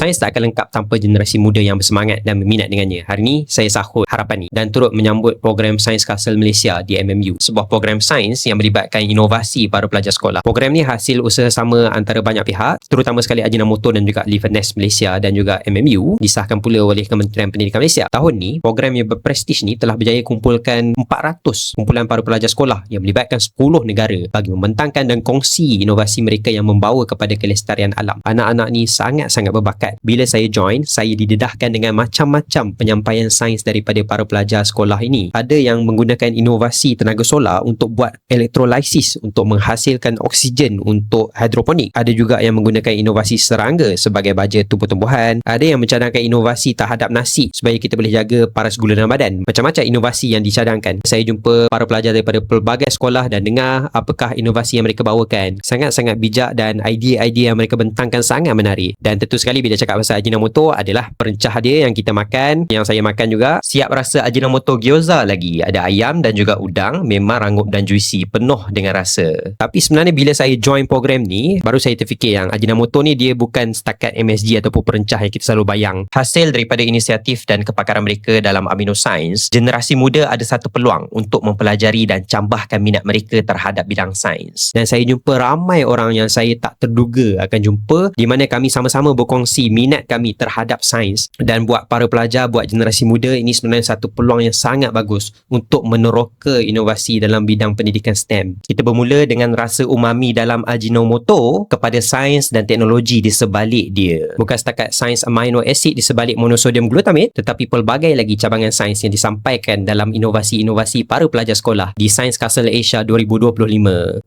Sains tak akan lengkap tanpa generasi muda yang bersemangat dan berminat dengannya. Hari ini saya sahut harapan ini dan turut menyambut program Sains Castle Malaysia di MMU. Sebuah program sains yang melibatkan inovasi para pelajar sekolah. Program ni hasil usaha sama antara banyak pihak, terutama sekali Ajinomoto dan juga Livernes Malaysia dan juga MMU disahkan pula oleh Kementerian Pendidikan Malaysia. Tahun ni, program yang berprestij ni telah berjaya kumpulkan 400 kumpulan para pelajar sekolah yang melibatkan 10 negara bagi membentangkan dan kongsi inovasi mereka yang membawa kepada kelestarian alam. Anak-anak ni sangat-sangat berbakat. Bila saya join, saya didedahkan dengan macam-macam penyampaian sains daripada para pelajar sekolah ini. Ada yang menggunakan inovasi tenaga solar untuk buat elektrolisis untuk menghasilkan oksigen untuk hidroponik. Ada juga yang menggunakan inovasi serangga sebagai baja tumbuh-tumbuhan. Ada yang mencadangkan inovasi terhadap nasi supaya kita boleh jaga paras gula dalam badan. Macam-macam inovasi yang dicadangkan. Saya jumpa para pelajar daripada pelbagai sekolah dan dengar apakah inovasi yang mereka bawakan. Sangat-sangat bijak dan idea-idea yang mereka bentangkan sangat menarik. Dan tentu sekali bila cakap pasal Ajinomoto adalah perencah dia yang kita makan. Yang saya makan juga siap rasa Ajinomoto gyoza lagi. Ada ayam dan juga udang. Memang rangup dan juicy. Penuh dengan rasa. Tapi sebenarnya bila saya join program ni, baru saya terfikir yang Ajinomoto ni dia bukan setakat MSG ataupun perencah yang kita selalu bayang. Hasil daripada inisiatif dan kepakaran mereka dalam aminosains, generasi muda ada satu peluang untuk mempelajari dan cambahkan minat mereka terhadap bidang sains. Dan saya jumpa ramai orang yang saya tak terduga akan jumpa di mana kami sama-sama berkongsi minat kami terhadap sains dan buat para pelajar, buat generasi muda ini sebenarnya satu peluang yang sangat bagus untuk meneroka inovasi dalam bidang pendidikan STEM. Kita bermula dengan rasa umami dalam Ajinomoto kepada sains dan teknologi di sebalik dia. Bukan setakat sains amino acid di sebalik monosodium glutamate tetapi pelbagai lagi cabangan sains yang disampaikan dalam inovasi-inovasi para pelajar sekolah di Science Castle Asia 2025.